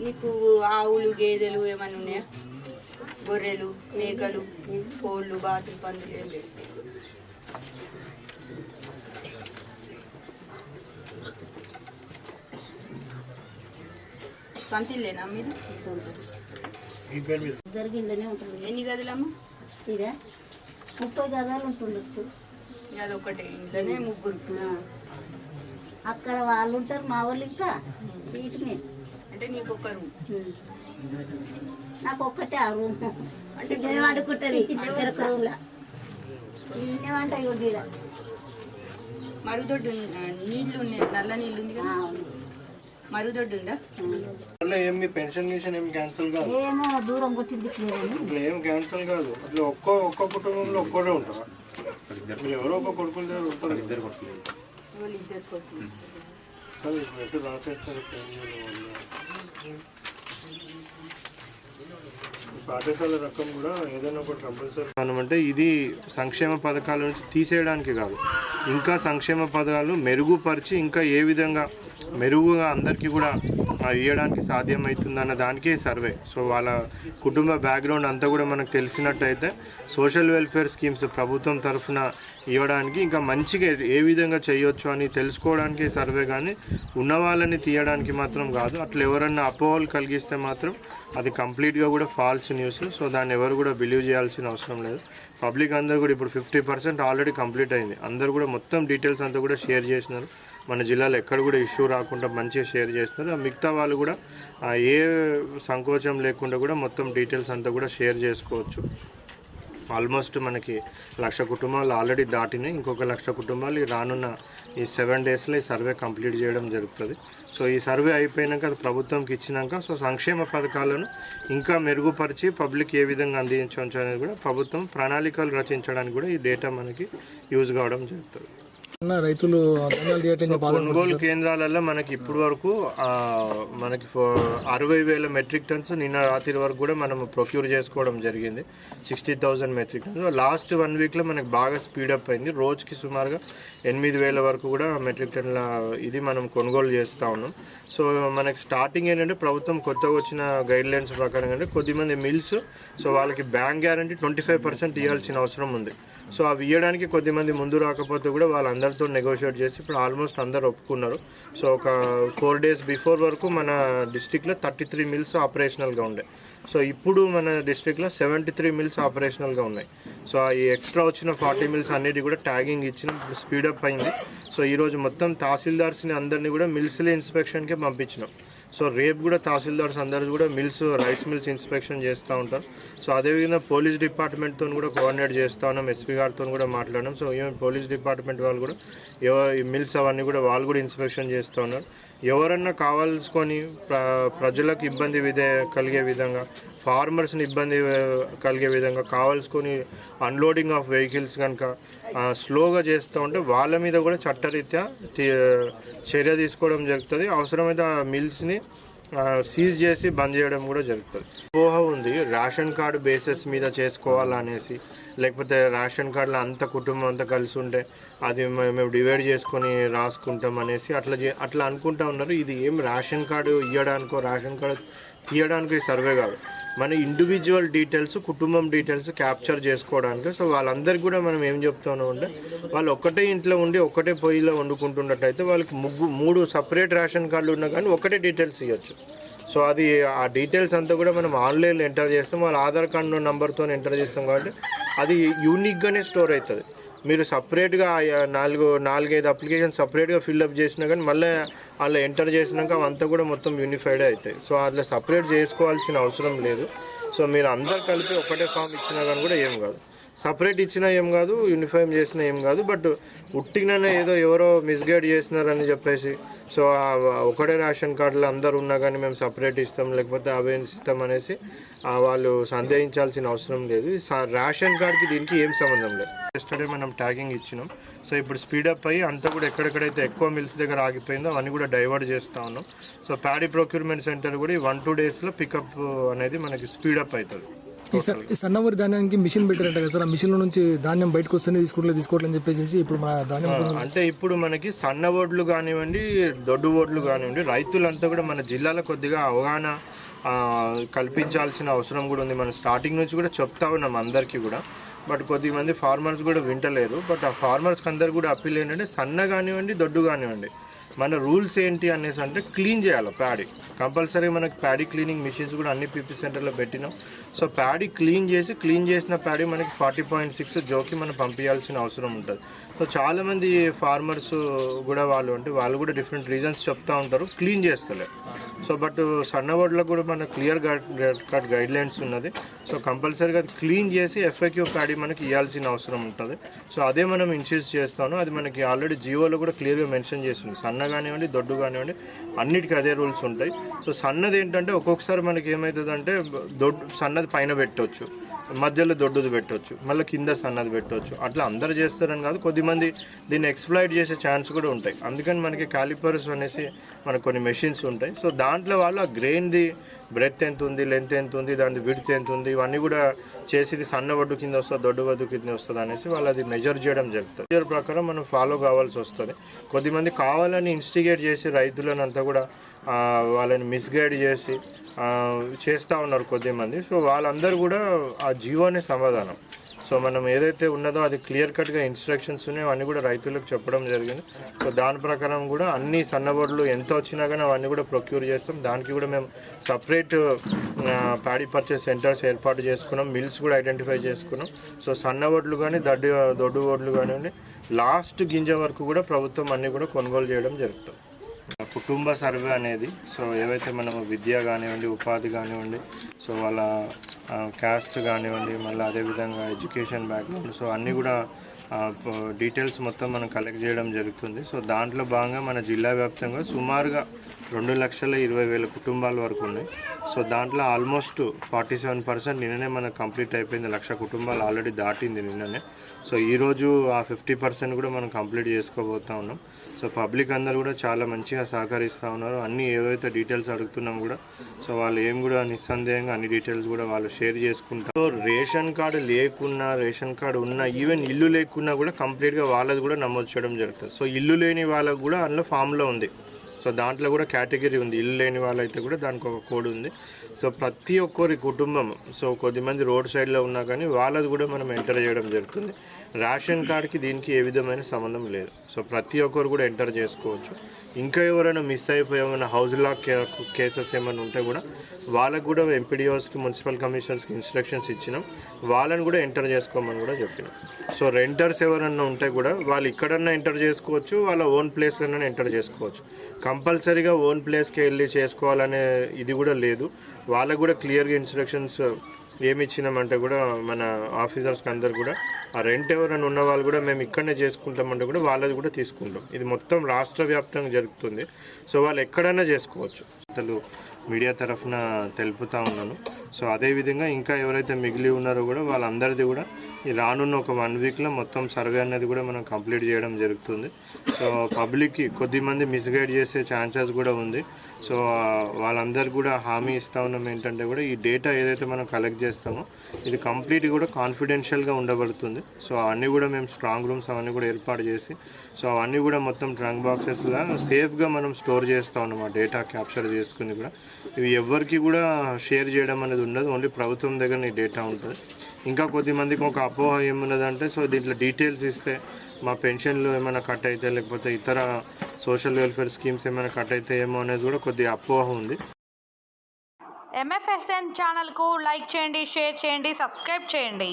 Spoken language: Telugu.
నీకు ఆవులు గేదెలు ఏమైనా ఉన్నాయా? గొర్రెలు మేకలు కోళ్ళు బాతులు పందులు ఏం లేవు. సొంత ఇల్లేనా మీరు? జరిగిందనే ఉంటుంది. ఎన్ని గదులమ్మా? ఇదే ముప్పై గదాలు ఉంటుండొచ్చు. అదొకటి ఇంట్లోనే ముగ్గురు. అక్కడ వాళ్ళు ఉంటారు మా వాళ్ళు ఇంకా సీటు మీద. అంటే నీకు ఒక రూమ్. నాకు ఒక్కటే ఆ రూమ్. అంటే నేను వండుకుంటుంది చెరకు రూమ్లో. ఈయన వంట ఇవ్వడీడ మరుగుదొడ్డు ఉంది- ఆ, నీళ్ళు ఉన్నాయి నల్ల నీళ్ళు ఉంది కదా? మరుగుదొడ్డు ఉందా. అట్లా ఏం మీ పెన్షన్ ఏం క్యాన్సిల్ కాదు? ఏమో దూరం కొట్టింది ఏం క్యాన్సిల్ కాదు. అట్లా ఒక్కో ఒక్క కుటుంబంలో ఒక్కడే ఉంటారా ఎవరో ఒక కొడుకులు ఉంటారు. ఇద్దరు కొడుకులు వాళ్ళు ఇద్దరు? పాఠశాల రకం కూడా ఏదైనా ఒకటి కంపల్సరీ అంటే ఇది సంక్షేమ పథకాల నుంచి తీసేయడానికి కాదు. ఇంకా సంక్షేమ పథకాలు మెరుగుపరిచి ఇంకా ఏ విధంగా మెరుగుగా అందరికీ కూడా ఇవ్వడానికి ఇవ్వడానికి సాధ్యమవుతుందన్న దానికే సర్వే. సో వాళ్ళ కుటుంబ బ్యాక్గ్రౌండ్ అంతా కూడా మనకు తెలిసినట్టయితే సోషల్ వెల్ఫేర్ స్కీమ్స్ ప్రభుత్వం తరఫున ఇవ్వడానికి ఇంకా మంచిగా ఏ విధంగా చేయొచ్చు అని తెలుసుకోవడానికి సర్వే కానీ ఉన్న వాళ్ళని తీయడానికి మాత్రం కాదు. అట్లా ఎవరన్నా అపోహలు కలిగిస్తే మాత్రం అది కంప్లీట్గా కూడా ఫాల్స్ న్యూస్. సో దాన్ని ఎవరు కూడా బిలీవ్ చేయాల్సిన అవసరం లేదు. పబ్లిక్ అందరూ కూడా ఇప్పుడు ఫిఫ్టీ పర్సెంట్ ఆల్రెడీ కంప్లీట్ అయింది. అందరు కూడా మొత్తం డీటెయిల్స్ అంతా కూడా షేర్ చేసినారు. మన జిల్లాలో ఎక్కడ కూడా ఇష్యూ రాకుండా మంచిగా షేర్ చేస్తున్నారు. ఆ మిగతా వాళ్ళు కూడా ఏ సంకోచం లేకుండా కూడా మొత్తం డీటెయిల్స్ అంతా కూడా షేర్ చేసుకోవచ్చు. ఆల్మోస్ట్ మనకి లక్ష కుటుంబాలు ఆల్రెడీ దాటినాయి. ఇంకొక లక్ష కుటుంబాలు రానున్న ఈ సెవెన్ డేస్లో ఈ సర్వే కంప్లీట్ చేయడం జరుగుతుంది. సో ఈ సర్వే అయిపోయినాక అది ప్రభుత్వంకి ఇచ్చినాక సో సంక్షేమ పథకాలను ఇంకా మెరుగుపరిచి పబ్లిక్ ఏ విధంగా అందించవచ్చు అనేది కూడా ప్రభుత్వం ప్రణాళికలు రచించడానికి కూడా ఈ డేటా మనకి యూజ్ కావడం జరుగుతుంది. రైతులు కొనుగోలు కేంద్రాలలో మనకి ఇప్పుడు వరకు మనకి అరవై వేల మెట్రిక్ టన్స్ నిన్న రాత్రి వరకు కూడా మనం ప్రొక్యూర్ చేసుకోవడం జరిగింది. Sixty thousand metric tonnes. Last one వీక్లో మనకి బాగా స్పీడప్ అయింది. రోజుకి సుమారుగా ఎనిమిది వేల వరకు కూడా మెట్రిక్ టన్ల ఇది మనం కొనుగోలు చేస్తూ ఉన్నాం. సో మనకి స్టార్టింగ్ ఏంటంటే ప్రభుత్వం కొత్తగా వచ్చిన గైడ్ లైన్స్ ప్రకారం అంటే కొద్దిమంది మిల్స్ సో వాళ్ళకి bank guarantee twenty five percent ఇవ్వాల్సిన అవసరం ఉంది. సో అవి ఇవ్వడానికి కొద్దిమంది ముందు రాకపోతే కూడా వాళ్ళందరితో నెగోషియేట్ చేసి ఇప్పుడు ఆల్మోస్ట్ అందరు ఒప్పుకున్నారు. సో ఒక ఫోర్ డేస్ బిఫోర్ వరకు మన డిస్టిక్లో థర్టీ త్రీ మిల్స్ ఆపరేషనల్గా ఉండే. సో ఇప్పుడు మన డిస్ట్రిక్ట్లో సెవెంటీ త్రీ మిల్స్ ఆపరేషనల్గా ఉన్నాయి. సో ఈ ఎక్స్ట్రా వచ్చిన ఫార్టీ మిల్స్ అన్నిటి కూడా ట్యాగింగ్ ఇచ్చిన స్పీడప్ అయింది. సో ఈరోజు మొత్తం తహసీల్దార్స్ని అందరినీ కూడా మిల్స్లీ ఇన్స్పెక్షన్కే పంపించినాం. సో రేపు కూడా తహసీల్దార్స్ అందరు కూడా మిల్స్ రైస్ మిల్స్ ఇన్స్పెక్షన్ చేస్తూ ఉంటారు. సో అదేవిధంగా పోలీస్ డిపార్ట్మెంట్తో కూడా కోఆర్డినేట్ చేస్తూ ఉన్నాం. ఎస్పీ గారితో కూడా మాట్లాడినాం. సో ఈవెన్ పోలీస్ డిపార్ట్మెంట్ వాళ్ళు కూడా ఎవ ఈ మిల్స్ అవన్నీ కూడా వాళ్ళు కూడా ఇన్స్పెక్షన్ చేస్తూ ఉన్నారు. ఎవరన్నా కావాల్సుకొని ప్ర ప్రజలకు ఇబ్బంది విధే కలిగే విధంగా ఫార్మర్స్ని ఇబ్బంది కలిగే విధంగా కావాల్సుకొని అన్లోడింగ్ ఆఫ్ వెహికల్స్ కనుక స్లోగా చేస్తూ ఉంటే వాళ్ళ మీద కూడా చట్టరీత్యా చర్య తీసుకోవడం జరుగుతుంది. అవసరమైతే ఆ మిల్స్ని సీజ్ చేసి బంద్ చేయడం కూడా జరుగుతుంది. ఊహ ఉంది రేషన్ కార్డు బేసిస్ మీద చేసుకోవాలనేసి. లేకపోతే రేషన్ కార్డులో అంత కుటుంబం అంతా కలిసి ఉంటే అది మేము డివైడ్ చేసుకొని రాసుకుంటాం అనేసి అట్లా చే- అట్లా అనుకుంటా ఉన్నారు. ఇది ఏం రేషన్ కార్డు ఇవ్వడానికో రేషన్ కార్డు తీయడానికి సర్వే కాదు. మన ఇండివిజువల్ డీటెయిల్స్ కుటుంబం డీటెయిల్స్ క్యాప్చర్ చేసుకోవడానికి. సో వాళ్ళందరికీ కూడా మనం ఏం చెప్తున్నాం అంటే వాళ్ళు ఒకటే ఇంట్లో ఉండి ఒకటే పొయ్యిలో వండుకుంటున్నట్టయితే వాళ్ళకి ముగ్గు మూడు సపరేట్ రేషన్ కార్డులు ఉన్నా కానీ ఒకటే డీటెయిల్స్ ఇవ్వచ్చు సో అది ఆ డీటెయిల్స్ అంతా కూడా మనం ఆన్లైన్లో ఎంటర్ చేస్తాం. వాళ్ళ ఆధార్ కార్డు నెంబర్తో ఎంటర్ చేస్తాం కాబట్టి అది యూనిక్గానే స్టోర్ అవుతుంది. మీరు సపరేట్గా నాలుగు నాలుగైదు అప్లికేషన్ సపరేట్గా ఫిల్అప్ చేసినా కానీ మళ్ళీ అలా ఎంటర్ చేసినాక అవంతా కూడా మొత్తం యూనిఫైడ్ అవుతాయి. సో అట్లా సపరేట్ చేసుకోవాల్సిన అవసరం లేదు. సో మీరు అందరు కలిపి ఒకటే ఫామ్ ఇచ్చినా కానీ కూడా ఏం కాదు. సపరేట్ ఇచ్చినా ఏం కాదు యూనిఫామ్ చేసినా ఏం కాదు బట్ ఉట్టిగానే ఏదో ఎవరో మిస్గైడ్ చేసినారని చెప్పేసి. సో ఒకటే రేషన్ కార్డులో అందరు ఉన్నా కానీ మేము సపరేట్ ఇస్తాం లేకపోతే అవే ఇస్తాం అనేసి వాళ్ళు సందేహించాల్సిన అవసరం లేదు. రేషన్ కార్డ్కి దీనికి ఏం సంబంధం లేదు. ఎస్టర్డే మనం ట్యాగింగ్ ఇచ్చినాం. సో ఇప్పుడు స్పీడప్ అయ్యి అంతా కూడా ఎక్కడెక్కడైతే ఎక్కువ మిల్స్ దగ్గర ఆగిపోయిందో అవన్నీ కూడా డైవర్ట్ చేస్తూ ఉన్నాం. సో ప్యాడీ ప్రొక్యూర్మెంట్ సెంటర్ కూడా ఈ వన్ టూ డేస్లో పికప్ అనేది మనకి స్పీడప్ అవుతుంది. ఈ సన్నవరి ధాన్యానికి మిషన్ పెట్టారంట కదా సార్. ఆ మిషన్ నుంచి ధాన్యం బయటకు వస్తేనే తీసుకోవట్లేదు తీసుకోవట్లేదు అని చెప్పేసి ఇప్పుడు మన ధాన్యం అంటే ఇప్పుడు మనకి సన్న ఓడ్లు కానివ్వండి దొడ్డు ఓడ్లు కానివ్వండి రైతులంతా కూడా మన జిల్లాలో కొద్దిగా అవగాహన కల్పించాల్సిన అవసరం కూడా ఉంది. మనం స్టార్టింగ్ నుంచి కూడా చెప్తా ఉన్నాం అందరికీ కూడా. బట్ కొద్దిమంది ఫార్మర్స్ కూడా వింటలేరు. బట్ ఆ ఫార్మర్స్కి అందరు కూడా అప్పీల్ ఏంటంటే సన్న కానివ్వండి దొడ్డు కానివ్వండి. మన రూల్స్ ఏంటి అనేసి అంటే క్లీన్ చేయాలి ప్యాడీ. కంపల్సరీ మనకి ప్యాడీ క్లీనింగ్ మిషన్స్ కూడా అన్ని పీపీ సెంటర్లో పెట్టినాం. సో ప్యాడీ క్లీన్ చేసి క్లీన్ చేసిన ప్యాడీ మనకి ఫార్టీ పాయింట్ సిక్స్ జోకి మనం పంపించాల్సిన అవసరం ఉంటుంది. సో చాలామంది ఫార్మర్స్ కూడా వాళ్ళు అంటే వాళ్ళు కూడా డిఫరెంట్ రీజన్స్ చెప్తూ ఉంటారు క్లీన్ చేస్తలే. సో బట్ సన్నవడ్లకు కూడా మన క్లియర్ కట్ గైడ్ లైన్స్ ఉన్నది. సో కంపల్సరీగా అది క్లీన్ చేసి ఎఫ్ఐక్యూ ప్యాడీ మనకి ఇవ్వాల్సిన అవసరం ఉంటుంది. సో అదే మనం ఇన్సూస్ చేస్తాను. అది మనకి ఆల్రెడీ జియోలో కూడా క్లియర్గా మెన్షన్ చేస్తుంది సన్న కానివ్వండి దొడ్డు కానివ్వండి అన్నిటికీ అదే రూల్స్ ఉంటాయి. సో సన్నది ఏంటంటే ఒక్కొక్కసారి మనకి ఏమవుతుందంటే దొడ్డు సన్నది పైన పెట్టవచ్చు మధ్యలో దొడ్డుది పెట్టవచ్చు మళ్ళీ కింద సన్నది పెట్టవచ్చు అట్లా అందరు చేస్తారని కాదు కొద్దిమంది దీన్ని ఎక్స్ప్లాయిట్ చేసే ఛాన్స్ కూడా ఉంటాయి. అందుకని మనకి కాలిపర్స్ అనేసి మనకు కొన్ని మెషిన్స్ ఉంటాయి. సో దాంట్లో వాళ్ళు ఆ గ్రెయిన్ది బ్రెత్ ఎంత ఉంది లెంత్ ఎంత ఉంది దాని విడ్త్ ఎంత ఉంది ఇవన్నీ కూడా చేసి సన్న వడ్డు కింద వస్తుంది దొడ్డు వడ్డు కింద వస్తుంది అనేసి వాళ్ళు అది మెజర్ చేయడం జరుగుతుంది. మెజర్ ప్రకారం మనం ఫాలో కావాల్సి వస్తుంది. కొద్దిమంది కావాలని ఇన్స్టిగేట్ చేసి రైతులను అంతా కూడా వాళ్ళని మిస్గైడ్ చేసి చేస్తూ ఉన్నారు కొద్దిమంది. సో వాళ్ళందరూ కూడా ఆ జీవోనే సమాధానం. సో మనం ఏదైతే ఉన్నదో అది క్లియర్ కట్గా ఇన్స్ట్రక్షన్స్ ఉన్నాయో అన్నీ కూడా రైతులకు చెప్పడం జరిగింది. సో దాని ప్రకారం కూడా అన్ని సన్నబొడ్లు ఎంత వచ్చినా కానీ అవన్నీ కూడా ప్రొక్యూర్ చేస్తాం. దానికి కూడా మేము సపరేట్ ప్యాడీ పర్చేస్ సెంటర్స్ ఏర్పాటు చేసుకున్నాం. మిల్స్ కూడా ఐడెంటిఫై చేసుకున్నాం. సో సన్నబొడ్లు కానీ దడ్డు దొడ్డు ఓడ్లు కానివ్వండి లాస్ట్ గింజ వరకు కూడా ప్రభుత్వం అన్నీ కూడా కొనుగోలు చేయడం జరుగుతుంది. కుటుంబ సర్వే అనేది సో ఏవైతే మనము విద్య కానివ్వండి ఉపాధి కానివ్వండి సో వాళ్ళ క్యాస్ట్ కానివ్వండి మళ్ళీ అదేవిధంగా ఎడ్యుకేషన్ బ్యాక్గ్రౌండ్ సో అన్నీ కూడా డీటెయిల్స్ మొత్తం మనం కలెక్ట్ చేయడం జరుగుతుంది. సో దాంట్లో భాగంగా మన జిల్లా వ్యాప్తంగా సుమారుగా రెండు లక్షల ఇరవై వేల కుటుంబాల వరకు ఉన్నాయి. సో దాంట్లో ఆల్మోస్ట్ ఫార్టీ సెవెన్ పర్సెంట్ నిన్ననే మనకు కంప్లీట్ అయిపోయింది. లక్ష కుటుంబాలు ఆల్రెడీ దాటింది నిన్ననే. సో ఈరోజు ఆ ఫిఫ్టీ పర్సెంట్ కూడా మనం కంప్లీట్ చేసుకోబోతా ఉన్నాం. సో పబ్లిక్ అందరు కూడా చాలా మంచిగా సహకరిస్తూ ఉన్నారు. అన్ని ఏవైతే డీటెయిల్స్ అడుగుతున్నాం కూడా సో వాళ్ళు ఏం కూడా నిస్సందేహంగా అన్ని డీటెయిల్స్ కూడా వాళ్ళు షేర్ చేసుకుంటారు సో రేషన్ కార్డు లేకున్నా రేషన్ కార్డు ఉన్నా ఈవెన్ ఇల్లు లేకున్నా కూడా కంప్లీట్గా వాళ్ళది కూడా నమోదు చేయడం జరుగుతుంది. సో ఇల్లు లేని వాళ్ళకు కూడా అందులో ఫామ్లో ఉంది. సో దాంట్లో కూడా కేటగిరీ ఉంది. ఇల్లు లేని వాళ్ళైతే కూడా దానికి ఒక కోడ్ ఉంది. సో ప్రతి ఒక్కరి కుటుంబం సో కొద్దిమంది రోడ్ సైడ్లో ఉన్నా కానీ వాళ్ళది కూడా మనం ఎంటర్ చేయడం జరుగుతుంది. రేషన్ కార్డ్కి దీనికి ఏ విధమైన సంబంధం లేదు. సో ప్రతి ఒక్కరు కూడా ఎంటర్ చేసుకోవచ్చు. ఇంకా ఎవరైనా మిస్ అయిపోయి ఏమైనా హౌస్ లాక్ కేసెస్ ఏమైనా ఉంటే కూడా వాళ్ళకు కూడా ఎంపీడీఓస్కి మున్సిపల్ కమిషన్స్కి ఇన్స్ట్రక్షన్స్ ఇచ్చినాం. వాళ్ళని కూడా ఎంటర్ చేసుకోమని కూడా చెప్పినాం. సో రెంటర్స్ ఎవరన్నా ఉంటే కూడా వాళ్ళు ఇక్కడన్నా ఎంటర్ చేసుకోవచ్చు వాళ్ళ ఓన్ ప్లేస్లోనే ఎంటర్ చేసుకోవచ్చు. కంపల్సరీగా ఓన్ ప్లేస్కి వెళ్ళి చేసుకోవాలనే ఇది కూడా లేదు. వాళ్ళకు కూడా క్లియర్గా ఇన్స్ట్రక్షన్స్ ఏమి ఇచ్చినామంటే కూడా మన ఆఫీసర్స్కి అందరు కూడా ఆ రెంట్ ఎవరైనా ఉన్న వాళ్ళు కూడా మేము ఇక్కడనే చేసుకుంటామంటే కూడా వాళ్ళది కూడా తీసుకుంటాం. ఇది మొత్తం రాష్ట్ర వ్యాప్తంగా జరుగుతుంది. సో వాళ్ళు ఎక్కడైనా చేసుకోవచ్చు. అసలు మీడియా తరఫున తెలుపుతా ఉన్నాను. సో అదేవిధంగా ఇంకా ఎవరైతే మిగిలి ఉన్నారో కూడా వాళ్ళందరిది కూడా ఈ రానున్న ఒక వన్ వీక్లో మొత్తం సర్వే అనేది కూడా మనం కంప్లీట్ చేయడం జరుగుతుంది. సో పబ్లిక్కి కొద్దిమంది మిస్గైడ్ చేసే ఛాన్సెస్ కూడా ఉంది. సో వాళ్ళందరికి కూడా హామీ ఇస్తా ఉన్నాం ఏంటంటే కూడా ఈ డేటా ఏదైతే మనం కలెక్ట్ చేస్తామో ఇది కంప్లీట్ కూడా కాన్ఫిడెన్షియల్గా ఉండబడుతుంది. సో అన్నీ కూడా మేము స్ట్రాంగ్ రూమ్స్ అవన్నీ కూడా ఏర్పాటు చేసి సో అవన్నీ కూడా మొత్తం ట్రంక్ బాక్సెస్లా సేఫ్గా మనం స్టోర్ చేస్తూ ఉన్నాం ఆ డేటా క్యాప్చర్ చేసుకుని కూడా. ఇవి ఎవరికి కూడా షేర్ చేయడం అనేది ఉండదు. ఓన్లీ ప్రభుత్వం దగ్గర ఈ డేటా ఉంటుంది. ఇంకా కొద్దిమందికి ఒక అపోహ ఏమున్నదంటే సో దీంట్లో డీటెయిల్స్ ఇస్తే మా పెన్షన్లు ఏమైనా కట్ అయితే లేకపోతే ఇతర సోషల్ వెల్ఫేర్ స్కీమ్స్ ఏమైనా కట్ అయితే ఏమో అనేది కూడా కొద్దిగా అపోహ ఉంది. ఎంఎఫ్ఎస్ఎన్ ఛానల్కు లైక్ చేయండి షేర్ చేయండి సబ్స్క్రైబ్ చేయండి.